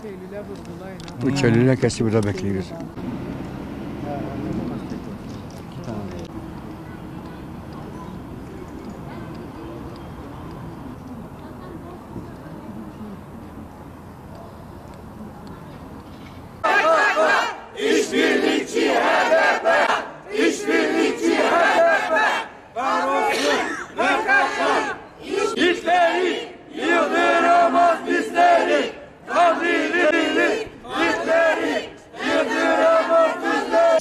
Üç Eylül'e vurgulayın. 3 Eylül'e kesin burada bekliyoruz.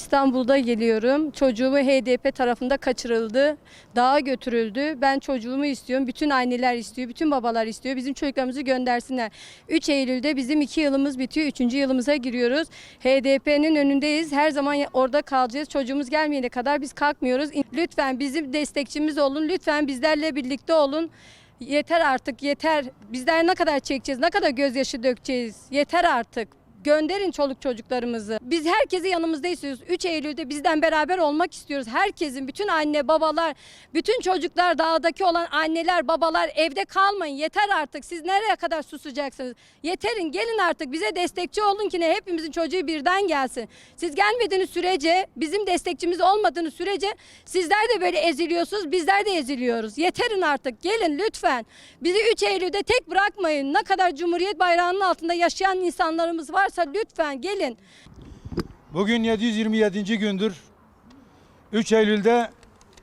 İstanbul'da geliyorum. Çocuğumu HDP tarafında kaçırıldı. Dağa götürüldü. Ben çocuğumu istiyorum. Bütün anneler istiyor. Bütün babalar istiyor. Bizim çocuklarımızı göndersinler. 3 Eylül'de bizim 2 yılımız bitiyor. 3. yılımıza giriyoruz. HDP'nin önündeyiz. Her zaman orada kalacağız. Çocuğumuz gelmeyene kadar biz kalkmıyoruz. Lütfen bizim destekçimiz olun. Lütfen bizlerle birlikte olun. Yeter artık yeter. Bizler ne kadar çekeceğiz? Ne kadar gözyaşı dökeceğiz? Yeter artık. Gönderin çoluk çocuklarımızı. Biz herkesi yanımızda istiyoruz. 3 Eylül'de bizden beraber olmak istiyoruz. Herkesin, bütün anne, babalar, bütün çocuklar, dağdaki olan anneler, babalar evde kalmayın. Yeter artık. Siz nereye kadar susacaksınız? Yeterin, gelin artık. Bize destekçi olun ki ne hepimizin çocuğu birden gelsin. Siz gelmediğiniz sürece, bizim destekçimiz olmadığınız sürece sizler de böyle eziliyorsunuz, bizler de eziliyoruz. Yeterin artık. Gelin lütfen. Bizi 3 Eylül'de tek bırakmayın. Ne kadar Cumhuriyet bayrağının altında yaşayan insanlarımız varsa lütfen gelin. Bugün 727. gündür. 3 Eylül'de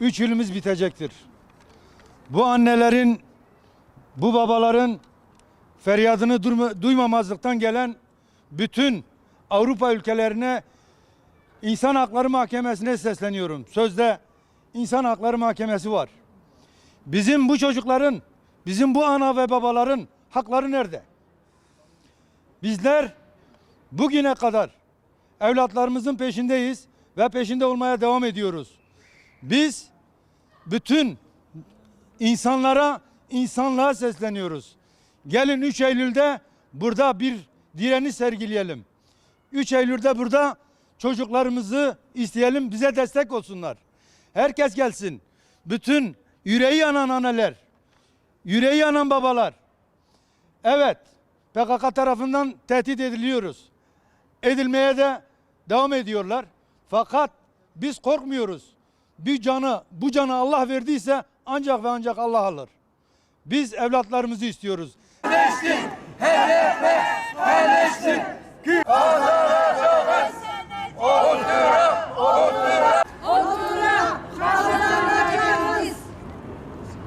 3 yılımız bitecektir. Bu annelerin, bu babaların feryadını duymamazlıktan gelen bütün Avrupa ülkelerine İnsan Hakları Mahkemesi'ne sesleniyorum. Sözde İnsan Hakları Mahkemesi var. Bizim bu çocukların, bizim bu ana ve babaların hakları nerede? Bizler bugüne kadar evlatlarımızın peşindeyiz ve peşinde olmaya devam ediyoruz. Biz bütün insanlara, insanlığa sesleniyoruz. Gelin 3 Eylül'de burada bir direniş sergileyelim. 3 Eylül'de burada çocuklarımızı isteyelim, bize destek olsunlar. Herkes gelsin. Bütün yüreği yanan anneler, yüreği yanan babalar. Evet, PKK tarafından tehdit ediliyoruz edilmeye de devam ediyorlar. Fakat biz korkmuyoruz. Bir canı, bu canı Allah verdiyse ancak ve ancak Allah alır. Biz evlatlarımızı istiyoruz.